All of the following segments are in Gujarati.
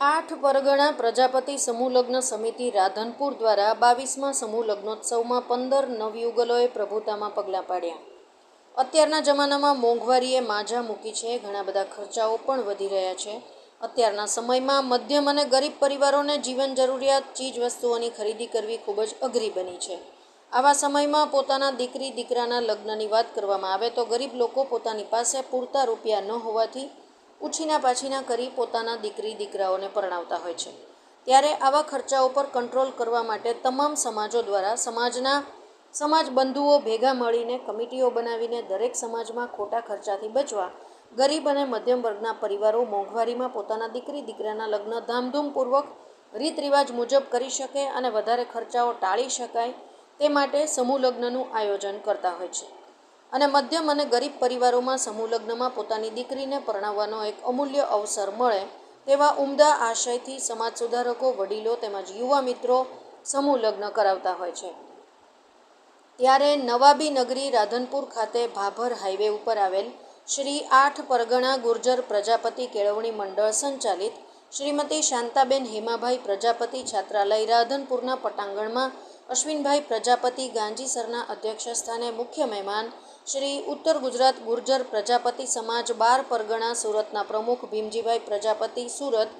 આઠ પરગણા પ્રજાપતિ સમૂહ લગ્ન સમિતિ રાધનપુર દ્વારા બાવીસમાં સમૂહ લગ્નોત્સવમાં પંદર નવયુગલોએ પ્રભુતામાં પગલાં પાડ્યા. અત્યારના જમાનામાં મોંઘવારીએ માજા મૂકી છે, ઘણા બધા ખર્ચાઓ પણ વધી રહ્યા છે. અત્યારના સમયમાં મધ્યમ અને ગરીબ પરિવારોને જીવન જરૂરિયાત ચીજ વસ્તુઓની ખરીદી કરવી ખૂબ જ અઘરી બની છે. આવા સમયમાં પોતાના દીકરી, દીકરાના લગ્નની વાત કરવામાં આવે તો ગરીબ લોકો પોતાની પાસે પૂરતા રૂપિયા ન હોવાથી ઉછીના પાછીના કરી પોતાના દીકરી, દીકરાઓને પરણાવતા હોય છે. ત્યારે આવા ખર્ચાઓ પર કંટ્રોલ કરવા માટે તમામ સમાજો દ્વારા સમાજના સમાજ બંધુઓ ભેગા મળીને કમિટીઓ બનાવીને દરેક સમાજમાં ખોટા ખર્ચાથી બચવા, ગરીબ અને મધ્યમ વર્ગના પરિવારો મોંઘવારીમાં પોતાના દીકરી, દીકરાના લગ્ન ધામધૂમપૂર્વક રીત રિવાજ મુજબ કરી શકે અને વધારે ખર્ચાઓ ટાળી શકાય તે માટે સમૂહ લગ્નનું આયોજન કરતા હોય છે. અને મધ્યમ અને ગરીબ પરિવારોમાં સમૂહ લગ્નમાં પોતાની દીકરીને પરણાવવાનો એક અમૂલ્ય અવસર મળે તેવા ઉમદા આશયથી સમાજ સુધારકો, વડીલો તેમજ યુવા મિત્રો સમૂહ લગ્ન કરાવતા હોય છે. ત્યારે નવાબી નગરી રાધનપુર ખાતે ભાભર હાઈવે ઉપર આવેલ શ્રી આઠ પરગણા ગુર્જર પ્રજાપતિ કેળવણી મંડળ સંચાલિત શ્રીમતી શાંતાબેન હેમાભાઈ પ્રજાપતિ છાત્રાલય રાધનપુરના પટાંગણમાં અશ્વિનભાઈ પ્રજાપતિ ગાંજીસરના અધ્યક્ષસ્થાને મુખ્ય મહેમાન શ્રી ઉત્તર ગુજરાત ગુર્જર પ્રજાપતિ સમાજ બાર પરગણા સુરતના પ્રમુખ ભીમજીભાઈ પ્રજાપતિ સુરત,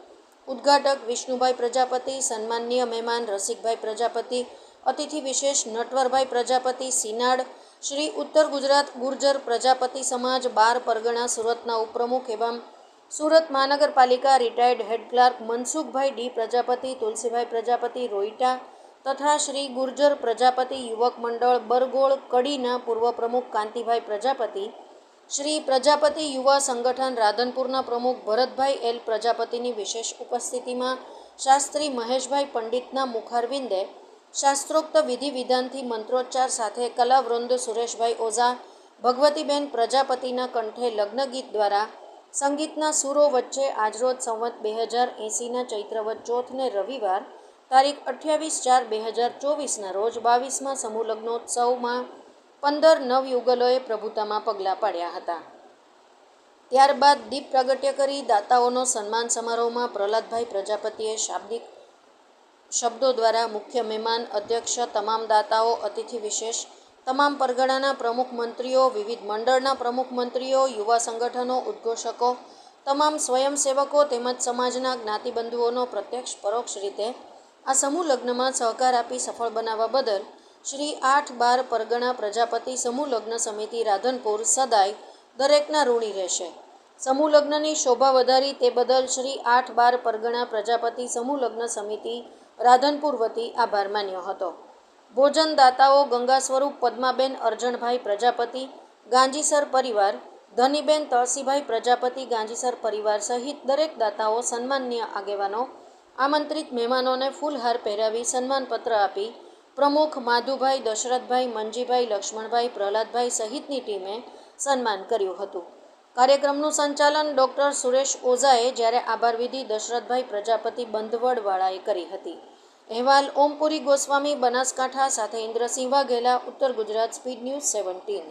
ઉદ્ઘાટક વિષ્ણુભાઈ પ્રજાપતિ સન્માનીય મહેમાન રસિકભાઈ પ્રજાપતિ, અતિથિ વિશેષ નટવરભાઈ પ્રજાપતિ સિનાડ, શ્રી ઉત્તર ગુજરાત ગુર્જર પ્રજાપતિ સમાજ બાર પરગણા સુરતના ઉપપ્રમુખ એવમ સુરત મહાનગરપાલિકા retired head clerk Mansukhbhai D Prajapati, Tulsibhai Prajapati રોઈટા તથા શ્રી ગુર્જર પ્રજાપતિ યુવક મંડળ બરગોળ કડીના પૂર્વ પ્રમુખ કાંતિભાઈ પ્રજાપતિ, શ્રી પ્રજાપતિ યુવા સંગઠન રાધનપુરના પ્રમુખ ભરતભાઈ એલ પ્રજાપતિની વિશેષ ઉપસ્થિતિમાં શાસ્ત્રી મહેશભાઈ પંડિતના મુખારવિંદે શાસ્ત્રોક્ત વિધિ વિધાનથી મંત્રોચ્ચાર સાથે કલાવૃંદ સુરેશભાઈ ઓઝા, ભગવતીબેન પ્રજાપતિના કંઠે લગ્ન ગીત દ્વારા સંગીતના સુરો વચ્ચે આજરોજ સંવત બે હજાર એંસીના ચૈત્રવત ચોથને રવિવાર તારીખ અઠ્યાવીસ ચાર બે હજાર ચોવીસના રોજ બાવીસમાં સમૂહ લગ્નોત્સવમાં પંદર નવયુગલોએ પ્રભુતામાં પગલાં પાડ્યા હતા. ત્યારબાદ દીપ પ્રાગટ્ય કરી દાતાઓનો સન્માન સમારોહમાં પ્રહલાદભાઈ પ્રજાપતિએ શાબ્દિક શબ્દો દ્વારા મુખ્ય મહેમાન, અધ્યક્ષ, તમામ દાતાઓ, અતિથિ વિશેષ, તમામ પરગણાના પ્રમુખ મંત્રીઓ, વિવિધ મંડળના પ્રમુખ મંત્રીઓ, યુવા સંગઠનો, ઉદ્ઘોષકો, તમામ સ્વયંસેવકો તેમજ સમાજના જ્ઞાતિબંધુઓનો પ્રત્યક્ષ પરોક્ષ રીતે આ સમૂહ લગ્નમાં સહકાર આપી સફળ બનાવવા બદલ શ્રી આઠ બાર પરગણા પ્રજાપતિ સમૂહ લગ્ન સમિતિ રાધનપુર સદાય દરેકના ઋણી રહેશે. સમૂહ લગ્નની શોભા વધારી તે બદલ શ્રી આઠ બાર પરગણા પ્રજાપતિ સમૂહ લગ્ન સમિતિ રાધનપુર વતી આભાર માન્યો હતો. ભોજનદાતાઓ ગંગા સ્વરૂપ પદ્માબેન અરજણભાઈ પ્રજાપતિ, ગાંજીસર પરિવાર, ધનીબેન તળસીભાઈ પ્રજાપતિ, ગાંજીસર પરિવાર સહિત દરેક દાતાઓ સન્માનીય આગેવાનો આમંત્રિત મહેમાનોને ફૂલહાર પહેરાવી સન્માનપત્ર આપી પ્રમુખ માધુભાઈ, દશરથભાઈ, મંજીભાઈ, લક્ષ્મણભાઈ, પ્રહલાદભાઈ સહિતની ટીમે સન્માન કર્યું હતું. કાર્યક્રમનું સંચાલન ડૉક્ટર સુરેશ ઓઝાએ જ્યારે આભાર વિધિ દશરથભાઈ પ્રજાપતિ બંધવડવાળાએ કરી હતી. અહેવાલ ઓમપુરી ગોસ્વામી બનાસકાંઠા સાથે ઇન્દ્રસિંહ વાઘેલા, ઉત્તર ગુજરાત સ્પીડ ન્યૂઝ સેવન્ટીન.